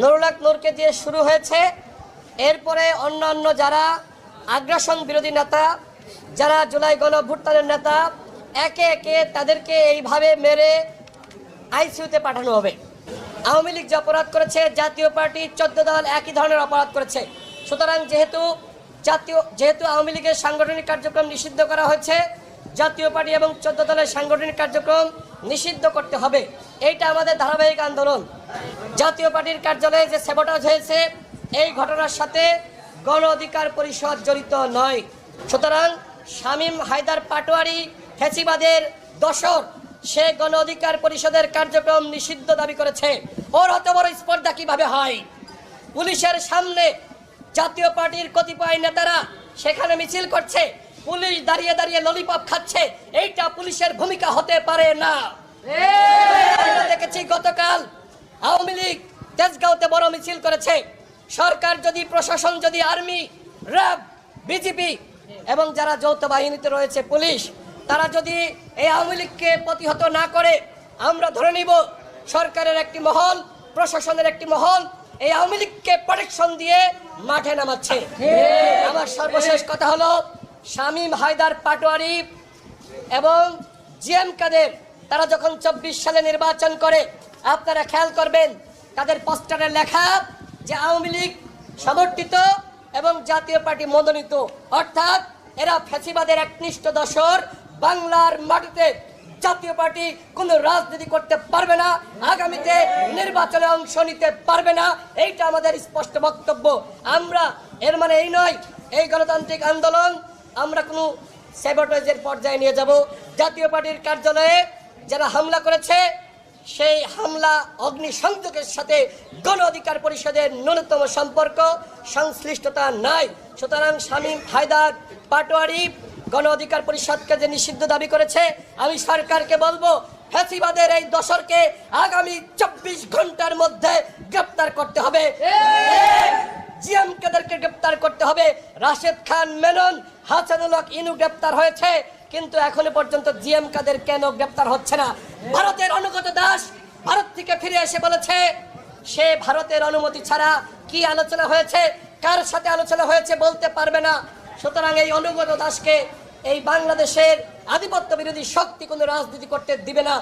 নুরুলাক নূরকে দিয়ে শুরু হয়েছে। এরপরে অন্যান্য যারা আগ্রাসন বিরোধী নেতা, যারা জুলাই গণভুত্থানের নেতা, একে একে তাদেরকে এইভাবে মেরে আইসিইউতে পাঠানো হবে। আওয়ামী লীগ যে অপরাধ করেছে, জাতীয় পার্টি চোদ্দ দল একই ধরনের অপরাধ করেছে। সুতরাং যেহেতু জাতীয়, যেহেতু আওয়ামী লীগের সাংগঠনিক কার্যক্রম নিষিদ্ধ করা হয়েছে, জাতীয় পার্টি এবং চোদ্দ দলের সাংগঠনিক কার্যক্রম নিষিদ্ধ করতে হবে। এইটা আমাদের ধারাবাহিক আন্দোলন। জাতীয় পার্টির কার্যালয়ে যে সেবটাজ হয়েছে এই ঘটনার সাথে গণ অধিকার পরিষদ জড়িত নয়। সুতরাং শামীম হায়দার পাটোয়ারি ফেসিবাদের দশর সে গণ অধিকার পরিষদের কার্যক্রম নিষিদ্ধ দাবি করেছে। ওর অত বড় স্পর্ধা কীভাবে হয়? পুলিশের সামনে জাতীয় পার্টির কতিপয় নেতারা সেখানে মিছিল করছে। পুলিশ দাঁড়িয়ে দাঁড়িয়ে ললিপপ খাচ্ছে। এইটা পুলিশের ভূমিকা হতে পারে না। দেখেছি গতকাল আওয়ামী লীগ তেজগাঁওতে বড় মিছিল করেছে। সরকার যদি, প্রশাসন যদি, আর্মি, র্যাব বিজেপি এবং যারা যৌথ বাহিনীতে রয়েছে, পুলিশ, তারা যদি এই আওয়ামী লীগকে প্রতিহত না করে, আমরা ধরে নিব সরকারের একটি মহল, প্রশাসনের একটি মহল, এই আওয়ামী লীগকে প্রোটেকশন দিয়ে মাঠে নামাচ্ছে। আমার সর্বশেষ কথা হলো, শামীম হায়দার পাটোয়ারি এবং জিএম কাদের, তারা যখন চব্বিশ সালে নির্বাচন করে আপনারা খেয়াল করবেন, তাদের পোস্টারে লেখা যে আওয়ামী লীগ সমর্থিত এবং জাতীয় পার্টি মনোনীত। অর্থাৎ এরা ফ্যাসিবাদের একনিষ্ঠ দশর, বাংলার মাটিতে জাতীয় পার্টি কোনো রাজনীতি করতে পারবে না, আগামীতে নির্বাচনে অংশ নিতে পারবে না, এইটা আমাদের স্পষ্ট বক্তব্য। আমরা, এর মানে এই নয়, এই গণতান্ত্রিক আন্দোলন, আমরা কোনো স্যাবোটেজের পর্যায়ে নিয়ে যাব। জাতীয় পার্টির কার্যালয়ে যারা হামলা করেছে সেই হামলা অগ্নিসংযোগের সাথে গণ অধিকার পরিষদের ন্যূনতম সম্পর্ক, সংশ্লিষ্টতা নাই। সুতরাং শামীম হায়দার পাটোয়ারি গণ অধিকার পরিষদকে যে নিষিদ্ধ দাবি করেছে, আমি সরকারকে বলব, ফ্যাসিবাদের এই দশরকে আগামী চব্বিশ ঘণ্টার মধ্যে গ্রেপ্তার করতে হবে। জিএম কাদেরকে গ্রেপ্তার করতে হবে। রাশেদ খান মেনন, হাসানুল হক ইনু গ্রেপ্তার হয়েছে। কিন্তু এখনও পর্যন্ত জিএম কাদের কেন গ্রেপ্তার হচ্ছে না? ভারতের অনুগত দাস ভারত থেকে ফিরে এসে বলেছে, সে ভারতের অনুমতি ছাড়া কি আলোচনা হয়েছে, কার সাথে আলোচনা হয়েছে বলতে পারবে না। সুতরাং এই অনুগত দাসকে এই বাংলাদেশের আধিপত্য বিরোধী শক্তি কোনো রাজনীতি করতে দিবে না।